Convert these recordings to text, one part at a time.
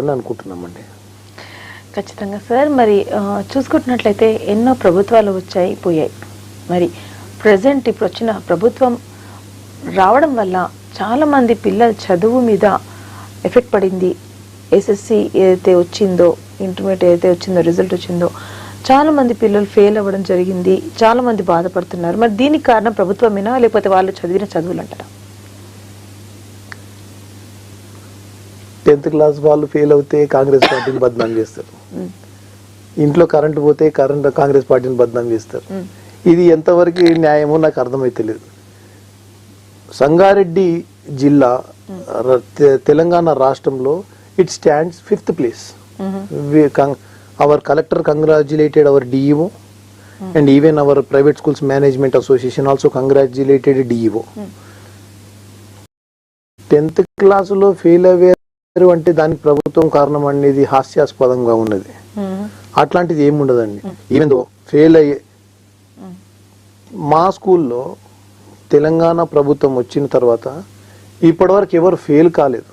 అని అనుకుంటున్నామండి. ఖచ్చితంగా సార్ మరి చూసుకుంటున్నట్లయితే ఎన్నో ప్రభుత్వాలు వచ్చాయి పోయాయి. మరి ప్రజెంట్ ఇప్పుడు వచ్చిన ప్రభుత్వం రావడం వల్ల చాలా మంది పిల్లల చదువు మీద ఎఫెక్ట్ పడింది. ఎస్ఎస్సి ఏదైతే వచ్చిందో ఇంటర్మీడియట్ ఏదైతే వచ్చిందో రిజల్ట్ వచ్చిందో చాలా మంది పిల్లలు ఫెయిల్ అవ్వడం జరిగింది చాలా మంది బాధపడుతున్నారు. మరి దీనికి కారణం ప్రభుత్వమేనా లేకపోతే వాళ్ళు చదివిన చదువులు అంటారా టెన్త్ క్లాస్ వాళ్ళు ఫెయిల్ అవుతే కాంగ్రెస్ పార్టీని బద్నాం చేస్తారు. ఇంట్లో కరెంట్ పోతే కరెంట్ కాంగ్రెస్ పార్టీని బద్నాం చేస్తారు. ఇది ఎంతవరకు న్యాయమో నాకు అర్థమైతలేదు సంగారెడ్డి జిల్లా తెలంగాణ రాష్ట్రంలో it stands fifth place our collector congratulated our DEO and even our private schools management association also congratulated DEO. Tenth క్లాసులో ఫెయిల్ అయ్యారు అంటే దానికి ప్రభుత్వం కారణం అనేది హాస్యాస్పదంగా ఉన్నది. అట్లాంటిది ఏమి ఉండదండి ఫెయిల్ అయ్యే మా స్కూల్లో తెలంగాణ ప్రభుత్వం వచ్చిన తర్వాత ఇప్పటివరకు ఎవరు ఫెయిల్ కాలేదు.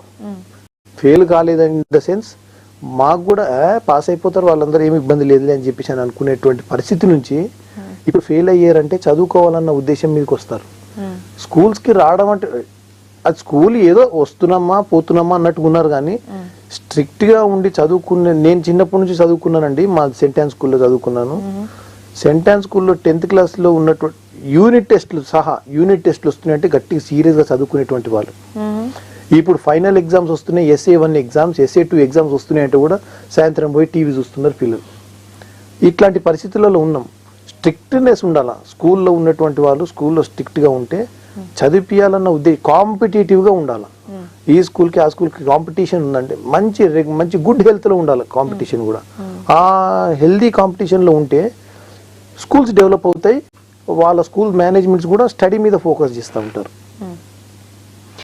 ఫెయిల్ కాలేదు ఇన్ ద సెన్స్ మాకు కూడా "ఏ, పాస్ అయిపోతారు వాళ్ళందరూ ఏమి ఇబ్బంది లేదులే అని చెప్పేసి అని అనుకునేటువంటి పరిస్థితి నుంచి ఇప్పుడు ఫెయిల్ అయ్యారంటే చదువుకోవాలన్న ఉద్దేశం మీదకి వస్తారు. స్కూల్స్కి రావడం అంటే అది స్కూల్ ఏదో వస్తున్నామా పోతున్నామా అన్నట్టుగా ఉన్నారు కానీ స్ట్రిక్ట్గా ఉండి చదువుకునే నేను చిన్నప్పటి నుంచి చదువుకున్నానండి మా సెంటాన్ స్కూల్లో చదువుకున్నాను. సెంటాన్ స్కూల్లో టెన్త్ క్లాస్లో ఉన్నటువంటి యూనిట్ టెస్ట్లు సహా యూనిట్ టెస్ట్లు వస్తున్నాయంటే గట్టిగా సీరియస్గా చదువుకునేటువంటి వాళ్ళు. ఇప్పుడు ఫైనల్ ఎగ్జామ్స్ వస్తున్నాయి SA one exams SA two exams వస్తున్నాయంటే కూడా సాయంత్రం పోయి టీవీ చూస్తున్నారు పిల్లలు. ఇట్లాంటి పరిస్థితులలో ఉన్నాం. స్ట్రిక్ట్నెస్ ఉండాలా? స్కూల్లో ఉన్నటువంటి వాళ్ళు స్కూల్లో స్ట్రిక్ట్గా ఉంటే చదివిపియాలన్న ఉద్దేశం కాంపిటేటివ్గా ఉండాలి. ఈ స్కూల్కి ఆ స్కూల్కి కాంపిటీషన్ ఉందంటే మంచి మంచి గుడ్ హెల్త్లో ఉండాలి కాంపిటీషన్ కూడా. ఆ హెల్దీ కాంపిటీషన్లో ఉంటే స్కూల్స్ డెవలప్ అవుతాయి వాళ్ళ స్కూల్ మేనేజ్మెంట్స్ కూడా స్టడీ మీద ఫోకస్ చేస్తూ ఉంటారు.